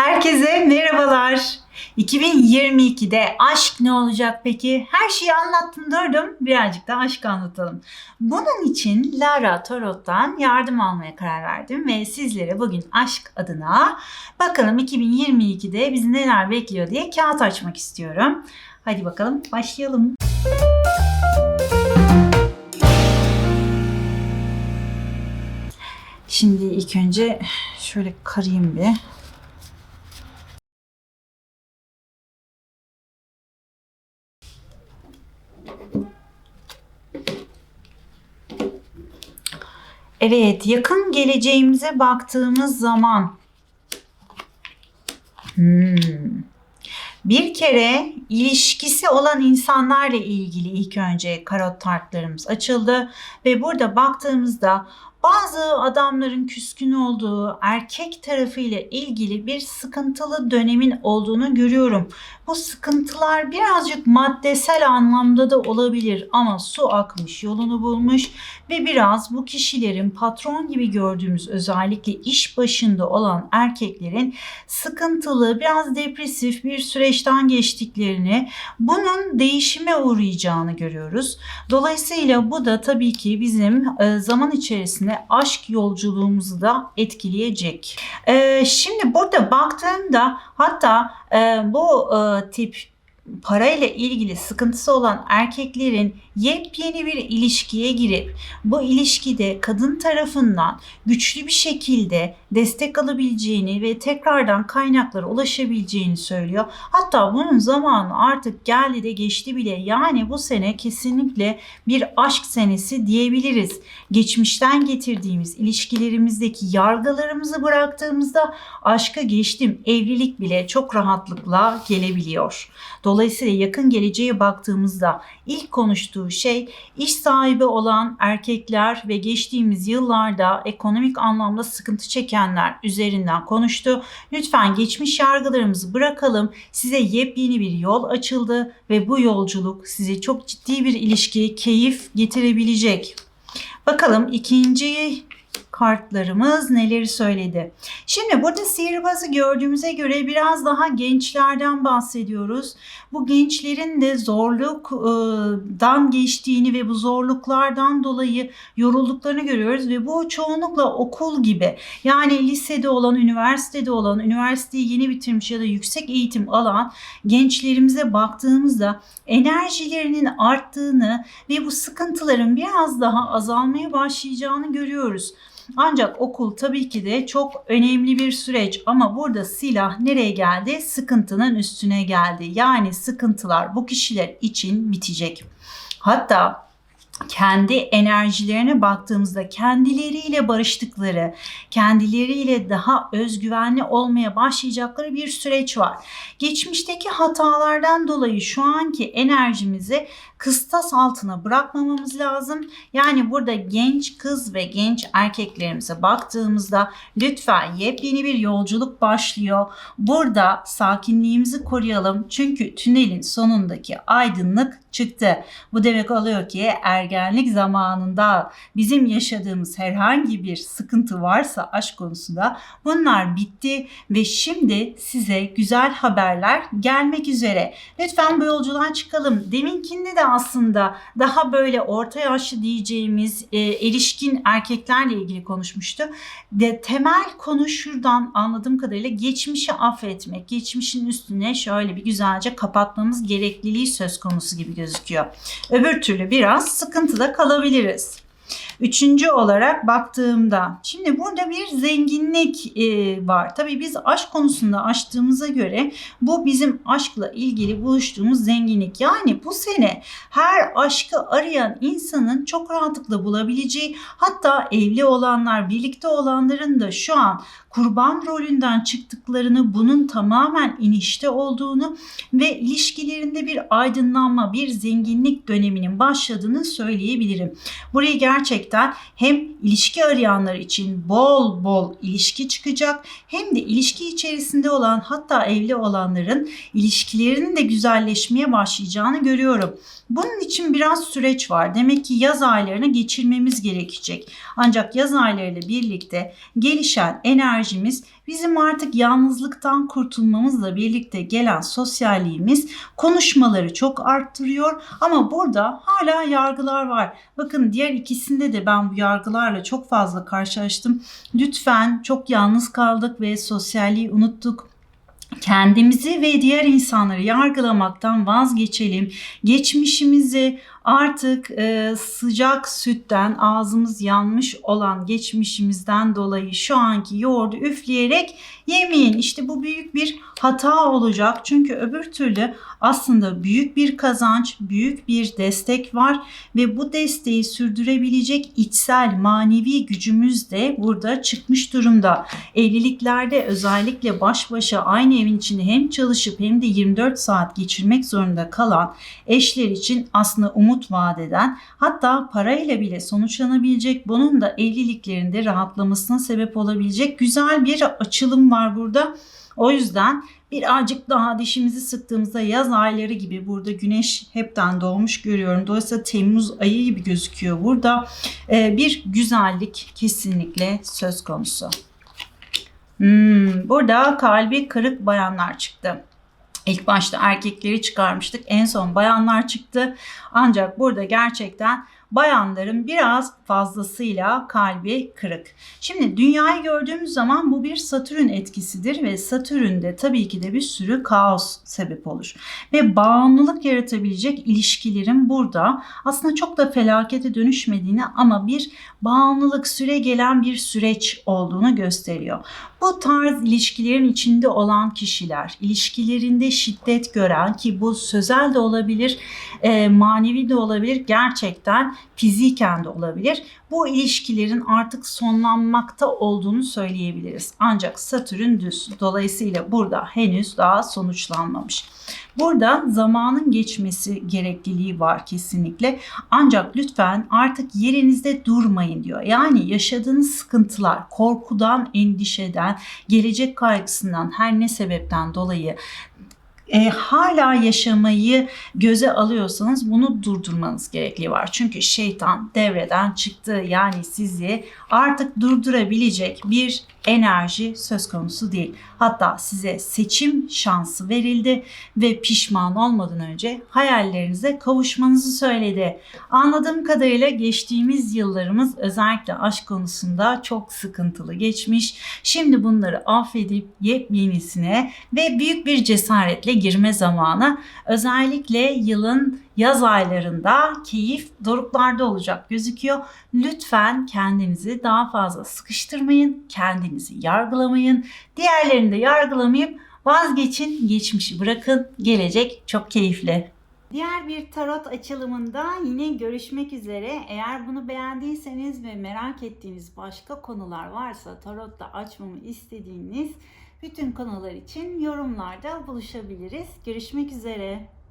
Herkese merhabalar. 2022'de aşk ne olacak peki? Her şeyi anlattım durdum. Birazcık da aşk anlatalım. Bunun için Lara Tarot'tan yardım almaya karar verdim ve sizlere bugün aşk adına bakalım 2022'de bizi neler bekliyor diye kağıt açmak istiyorum. Hadi bakalım başlayalım. Şimdi ilk önce şöyle karayım bir. Evet, yakın geleceğimize baktığımız zaman hmm, bir kere ilişkisi olan insanlarla ilgili ilk önce karot tartlarımız açıldı ve burada baktığımızda bazı adamların küskün olduğu erkek tarafıyla ilgili bir sıkıntılı dönemin olduğunu görüyorum. Bu sıkıntılar birazcık maddesel anlamda da olabilir ama su akmış, yolunu bulmuş ve biraz bu kişilerin patron gibi gördüğümüz özellikle iş başında olan erkeklerin sıkıntılı, biraz depresif bir süreçten geçtiklerini, bunun değişime uğrayacağını görüyoruz. Dolayısıyla bu da tabii ki bizim e, zaman içerisinde aşk yolculuğumuzu da etkileyecek. E, Şimdi burada baktığımda hatta e, bu e, tip parayla ilgili sıkıntısı olan erkeklerin yepyeni bir ilişkiye girip bu ilişkide kadın tarafından güçlü bir şekilde destek alabileceğini ve tekrardan kaynaklara ulaşabileceğini söylüyor. Hatta bunun zamanı artık geldi de geçti bile. Yani bu sene kesinlikle bir aşk senesi diyebiliriz. Geçmişten getirdiğimiz ilişkilerimizdeki yargılarımızı bıraktığımızda aşka geçtim. Evlilik bile çok rahatlıkla gelebiliyor. Dolayısıyla yakın geleceğe baktığımızda ilk konuştuğu şey iş sahibi olan erkekler ve geçtiğimiz yıllarda ekonomik anlamda sıkıntı çekenler üzerinden konuştu. Lütfen geçmiş yargılarımızı bırakalım. Size yepyeni bir yol açıldı ve bu yolculuk size çok ciddi bir ilişki, keyif getirebilecek. Bakalım ikinci kartlarımız neleri söyledi. Şimdi burada sihirbazı gördüğümüze göre biraz daha gençlerden bahsediyoruz. Bu gençlerin de zorluktan geçtiğini ve bu zorluklardan dolayı yorulduklarını görüyoruz ve bu çoğunlukla okul gibi yani lisede olan, üniversitede olan, üniversiteyi yeni bitirmiş ya da yüksek eğitim alan gençlerimize baktığımızda enerjilerinin arttığını ve bu sıkıntıların biraz daha azalmaya başlayacağını görüyoruz. Ancak okul tabii ki de çok önemli bir süreç ama burada silah nereye geldi? Sıkıntının üstüne geldi. Yani sıkıntılar bu kişiler için bitecek. Hatta kendi enerjilerine baktığımızda kendileriyle barıştıkları, kendileriyle daha özgüvenli olmaya başlayacakları bir süreç var. Geçmişteki hatalardan dolayı şu anki enerjimizi kıstas altına bırakmamamız lazım. Yani burada genç kız ve genç erkeklerimize baktığımızda lütfen yepyeni bir yolculuk başlıyor. Burada sakinliğimizi koruyalım. Çünkü tünelin sonundaki aydınlık çıktı. Bu demek oluyor ki ergenlik zamanında bizim yaşadığımız herhangi bir sıkıntı varsa aşk konusunda bunlar bitti ve şimdi size güzel haberler gelmek üzere. Lütfen bu yolculuğa çıkalım. Deminkinde de aslında daha böyle orta yaşlı diyeceğimiz e, erişkin erkeklerle ilgili konuşmuştu. De temel konu şuradan anladığım kadarıyla geçmişi affetmek, geçmişin üstüne şöyle bir güzelce kapatmamız gerekliliği söz konusu gibi gözüküyor. Öbür türlü biraz sıkıntıda kalabiliriz. Üçüncü olarak baktığımda şimdi burada bir zenginlik e, var. Tabii biz aşk konusunda açtığımıza göre bu bizim aşkla ilgili buluştuğumuz zenginlik. Yani bu sene her aşkı arayan insanın çok rahatlıkla bulabileceği hatta evli olanlar birlikte olanların da şu an kurban rolünden çıktıklarını bunun tamamen inişte olduğunu ve ilişkilerinde bir aydınlanma bir zenginlik döneminin başladığını söyleyebilirim. Burayı gerçekten hem ilişki arayanlar için bol bol ilişki çıkacak hem de ilişki içerisinde olan hatta evli olanların ilişkilerinin de güzelleşmeye başlayacağını görüyorum. Bunun için biraz süreç var. Demek ki yaz aylarını geçirmemiz gerekecek. Ancak yaz aylarıyla birlikte gelişen enerjimiz bizim artık yalnızlıktan kurtulmamızla birlikte gelen sosyalliğimiz konuşmaları çok arttırıyor ama burada hala yargılar var. Bakın diğer ikisinde de ben bu yargılarla çok fazla karşılaştım. Lütfen çok yalnız kaldık ve sosyalliği unuttuk kendimizi ve diğer insanları yargılamaktan vazgeçelim. Geçmişimizi artık e, sıcak sütten ağzımız yanmış olan geçmişimizden dolayı şu anki yoğurdu üfleyerek yemeyin. İşte bu büyük bir hata olacak. Çünkü öbür türlü aslında büyük bir kazanç, büyük bir destek var ve bu desteği sürdürebilecek içsel manevi gücümüz de burada çıkmış durumda. Evliliklerde özellikle baş başa aynı evin içinde hem çalışıp hem de 24 saat geçirmek zorunda kalan eşler için aslında umut vaat eden hatta parayla bile sonuçlanabilecek bunun da evliliklerinde rahatlamasına sebep olabilecek güzel bir açılım var burada. O yüzden birazcık daha dişimizi sıktığımızda yaz ayları gibi burada güneş hepten doğmuş görüyorum. Dolayısıyla Temmuz ayı gibi gözüküyor burada. Ee, bir güzellik kesinlikle söz konusu. Hmm, burada kalbi kırık bayanlar çıktı. İlk başta erkekleri çıkarmıştık. En son bayanlar çıktı. Ancak burada gerçekten bayanların biraz fazlasıyla kalbi kırık. Şimdi dünyayı gördüğümüz zaman bu bir Satürn etkisidir ve Satürn'de tabii ki de bir sürü kaos sebep olur. Ve bağımlılık yaratabilecek ilişkilerin burada aslında çok da felakete dönüşmediğini ama bir bağımlılık süre gelen bir süreç olduğunu gösteriyor. Bu tarz ilişkilerin içinde olan kişiler, ilişkilerinde şiddet gören ki bu sözel de olabilir, e, manevi de olabilir, gerçekten fiziken de olabilir. Bu ilişkilerin artık sonlanmakta olduğunu söyleyebiliriz. Ancak Satürn düz. Dolayısıyla burada henüz daha sonuçlanmamış. Burada zamanın geçmesi gerekliliği var kesinlikle. Ancak lütfen artık yerinizde durmayın diyor. Yani yaşadığınız sıkıntılar, korkudan, endişeden, gelecek kaygısından her ne sebepten dolayı e, hala yaşamayı göze alıyorsanız bunu durdurmanız gerekli var. Çünkü şeytan devreden çıktı. Yani sizi artık durdurabilecek bir enerji söz konusu değil. Hatta size seçim şansı verildi ve pişman olmadan önce hayallerinize kavuşmanızı söyledi. Anladığım kadarıyla geçtiğimiz yıllarımız özellikle aşk konusunda çok sıkıntılı geçmiş. Şimdi bunları affedip yepyenisine ve büyük bir cesaretle girme zamanı. Özellikle yılın yaz aylarında keyif doruklarda olacak gözüküyor. Lütfen kendinizi daha fazla sıkıştırmayın, kendinizi yargılamayın, diğerlerini de yargılamayıp vazgeçin, geçmişi bırakın, gelecek çok keyifli. Diğer bir tarot açılımında yine görüşmek üzere. Eğer bunu beğendiyseniz ve merak ettiğiniz başka konular varsa tarotta açmamı istediğiniz bütün konular için yorumlarda buluşabiliriz. Görüşmek üzere.